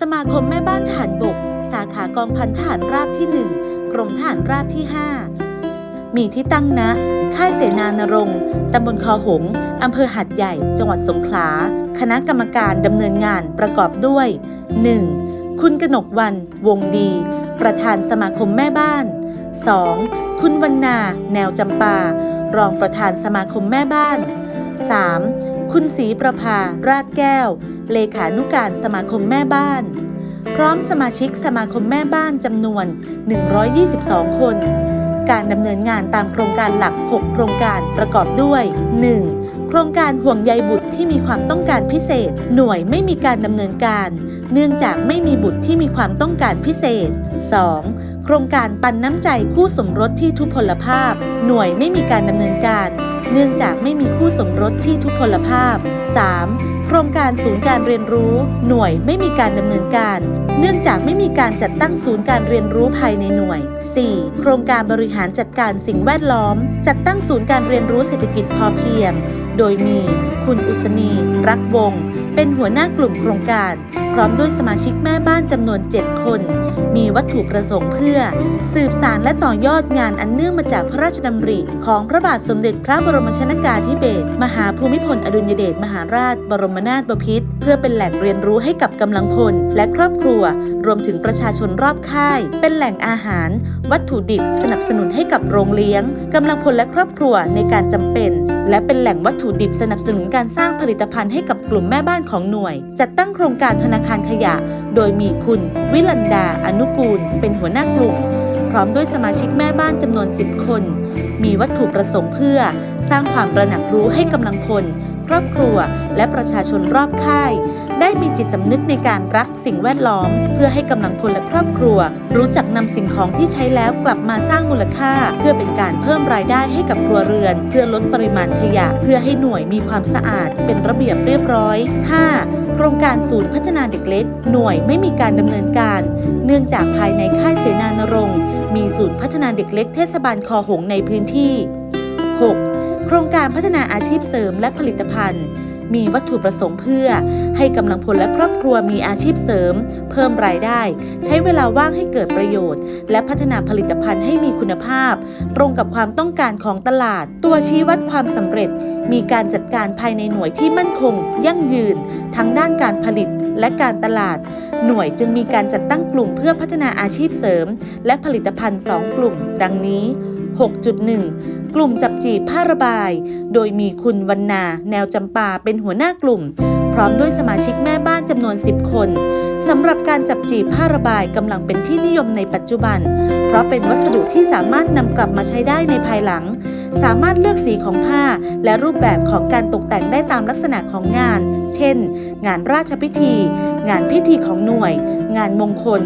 สมาคมแม่บ้านทหารบก สาขากองพันทหารราบที่ 1 กรมทหารราบที่ 5 มีที่ตั้งณค่ายเสนานรงค์ตำบลคอหงอำเภอหัดใหญ่ จังหวัดสงขลา คณะกรรมการดำเนินงานประกอบด้วย 1. คุณกนกวัน วงดี ประธานสมาคมแม่บ้าน 2. คุณวรรณาแนวจำปา รองประธานสมาคมแม่บ้าน 3. คุณศรีประภา ราชแก้ว เลขานุการสมาคมแม่บ้าน พร้อมสมาชิกสมาคมแม่บ้านจำนวน 122 คน การดำเนินงานตามโครงการหลัก 6 โครงการประกอบด้วย 1. โครงการห่วงใยบุตรที่มีความต้องการพิเศษ หน่วยไม่มีการดำเนินการ เนื่องจากไม่มีบุตรที่มีความต้องการพิเศษ 2. โครงการปันน้ำใจคู่สมรสที่ทุพพลภาพ หน่วยไม่มีการดำเนินการเนื่องจากไม่มีคู่สมรสที่ทุพพลภาพ 3. โครงการศูนย์การเรียนรู้ หน่วยไม่มีการดำเนินการ เนื่องจากไม่มีการจัดตั้งศูนย์การเรียนรู้ภายในหน่วย 4. โครงการบริหารจัดการสิ่งแวดล้อม จัดตั้งศูนย์การเรียนรู้เศรษฐกิจพอเพียง โดยมี คุณอุศนี รักวงศ์ เป็นหัวหน้ากลุ่มโครงการ พร้อมด้วยสมาชิกแม่บ้านจำนวน 7 คน มีวัตถุประสงค์เพื่อ สืบสารและต่อยอดงานอันเนื่องมาจากพระราชดำริ ของพระบาทสมเด็จพระบรมชนากาธิเบศรมหาภูมิพลอดุลยเดชมหาราช บรมนาถบพิตรเพื่อเป็นแหล่งเรียนรู้ให้กับกำลังพล และครอบครัว รวมถึงประชาชนรอบค่าย เป็นแหล่งอาหาร วัตถุดิบ สนับสนุนให้กับโรงเลี้ยงกำลังพลและครอบครัวในการจำเป็นและเป็นแหล่งวัตถุดิบสนับสนุนการสร้างผลิตภัณฑ์ให้กับกลุ่มแม่บ้านของหน่วย จัดตั้งโครงการธนาคารขยะ โดยมีคุณวิลันดา อนุกูล เป็นหัวหน้ากลุ่ม พร้อมด้วยสมาชิกแม่บ้านจำนวน 10 คน มีวัตถุประสงค์เพื่อสร้างความประหนักรู้ให้กำลังพล ครอบครัว และประชาชนรอบค่าย ได้มีจิตสำนึกในการรักสิ่งแวดล้อม เพื่อให้กำลังพลและครอบครัว รู้จักนำสิ่งของที่ใช้แล้วกลับมาสร้างมูลค่า เพื่อเป็นการเพิ่มรายได้ให้กับครัวเรือน เพื่อลดปริมาณขยะ เพื่อให้หน่วยมีความสะอาด เป็นระเบียบเรียบร้อย 5. โครงการศูนย์พัฒนาเด็กเล็ก หน่วยไม่มีการดำเนินการ เนื่องจากภายในค่ายเสนานรงค์มีศูนย์พัฒนาเด็กเล็กเทศบาลคอหงในพื้นที่ 6. โครงการพัฒนาอาชีพเสริมและผลิตภัณฑ์ มีวัตถุประสงค์เพื่อ ให้กำลังพลและครอบครัวมีอาชีพเสริม เพิ่มรายได้ ใช้เวลาว่างให้เกิดประโยชน์ และพัฒนาผลิตภัณฑ์ให้มีคุณภาพ ตรงกับความต้องการของตลาด ตัวชี้วัดความสำเร็จ มีการจัดการภายในหน่วยที่มั่นคง ยั่งยืน ทั้งด้านการผลิตและการตลาดหน่วยจึงมีการจัดตั้งกลุ่มเพื่อพัฒนาอาชีพเสริม และผลิตภัณฑ์ 2 กลุ่ม ดังนี้ 6.1 กลุ่มจับจีบผ้าระบาย โดยมีคุณวรรณาแนวจำปาเป็นหัวหน้ากลุ่ม พร้อมด้วยสมาชิกแม่บ้านจำนวน 10 คนสำหรับการจับจีบผ้าระบายกำลังเป็นที่นิยมในปัจจุบัน เพราะเป็นวัสดุที่สามารถนำกลับมาใช้ได้ในภายหลัง สามารถเลือกสีของผ้าและรูปแบบของการตกแต่งได้ตามลักษณะของงาน เช่น งานราชพิธี งานพิธีของหน่วย งานมงคล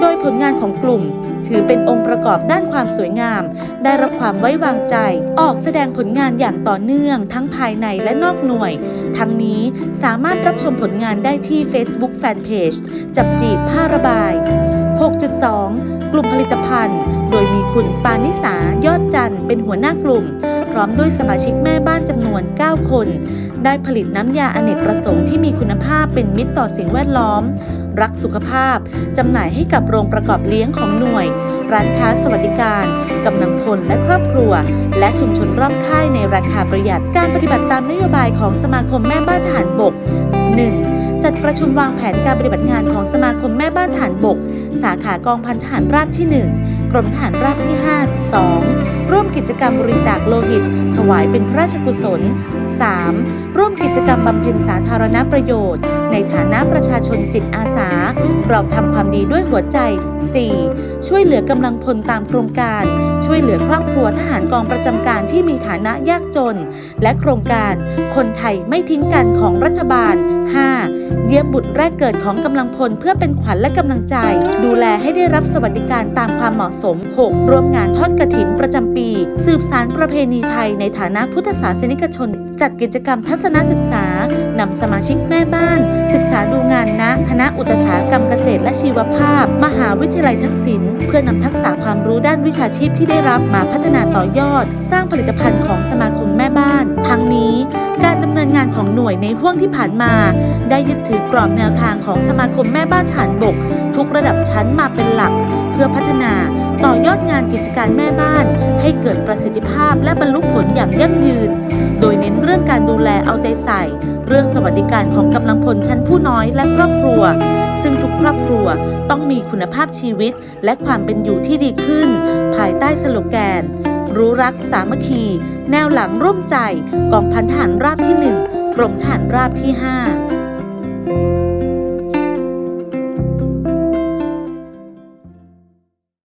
โดยผลงานของกลุ่ม ถือเป็นองค์ประกอบด้านความสวยงาม ได้รับความไว้วางใจ ออกแสดงผลงานอย่างต่อเนื่อง ทั้งภายในและนอกหน่วย ทั้งนี้สามารถรับชมผลงานได้ที่ Facebook Fanpage จับจีบผ้าระบาย 6.2 กลุ่มผลิตภัณฑ์ โดย คุณปานิสายอดจันเป็นหัวหน้ากลุ่ม พร้อมด้วยสมาชิกแม่บ้านจำนวน 9 คน ได้ผลิตน้ำยาอเนกประสงค์ที่มีคุณภาพเป็นมิตรต่อสิ่งแวดล้อม รักสุขภาพ จำหน่ายให้กับโรงประกอบเลี้ยงของหน่วย ร้านค้าสวัสดิการกำลังพลและครอบครัว และชุมชนรอบค่ายในราคาประหยัดการปฏิบัติตามนโยบายของสมาคมแม่บ้านทหารบก 1. จัดประชุมวางแผนการปฏิบัติงานของสมาคมแม่บ้านทหารบก สาขากองพันทหารราบที่ 1 กรมทหารราบที่ 5 2. ร่วมกิจกรรมบริจาคโลหิต ถวายเป็นพระราชกุศล 3. ร่วมกิจกรรมบำเพ็ญสาธารณประโยชน์ ในฐานะประชาชนจิตอาสา เราทำความดีด้วยหัวใจ 4. ช่วยเหลือกำลังพลตามโครงการ ช่วยเหลือครอบครัวทหารกองประจำการที่มีฐานะยากจน และโครงการ คนไทยไม่ทิ้งกันของรัฐบาล 5. เยี่ยมบุตรแรกเกิดของกำลังพลเพื่อเป็นขวัญและกำลังใจ ดูแลให้ได้รับสวัสดิการตามความเหมาะสม 6. ร่วมงานทอดกระถินประจำปี สืบสารประเพณีไทยในฐานะพุทธศาสนิกชนจัดกิจกรรมทัศนศึกษานำสมาชิกแม่บ้าน ศึกษาดูงานณคณะอุตสาหกรรมเกษตรและชีวภาพ มหาวิทยาลัยทักษิณเพื่อนำทักษะความรู้ด้านวิชาชีพที่ได้รับมาพัฒนาต่อยอด สร้างผลิตภัณฑ์ของสมาคมแม่บ้าน ทั้งนี้การดำเนินงานของหน่วยในห่วงที่ผ่านมา ได้ยึดถือกรอบแนวทางของสมาคมแม่บ้านฐานบก ทุกระดับชั้นมาเป็นหลัก เพื่อพัฒนา ต่อยอดงานกิจการแม่บ้าน ให้เกิดประสิทธิภาพและบรรลุผลอย่างยั่งยืน โดยเน้นเรื่องการดูแลเอาใจใส่ เรื่องสวัสดิการของกำลังพลชั้นผู้น้อยและครอบครัว ซึ่งทุกครอบครัวต้องมีคุณภาพชีวิต และความเป็นอยู่ที่ดีขึ้น ภายใต้สโลแกน รู้รักสามัคคี แนวหลังร่วมใจกองพันทหารราบที่ 1กรมทหารราบที่ 5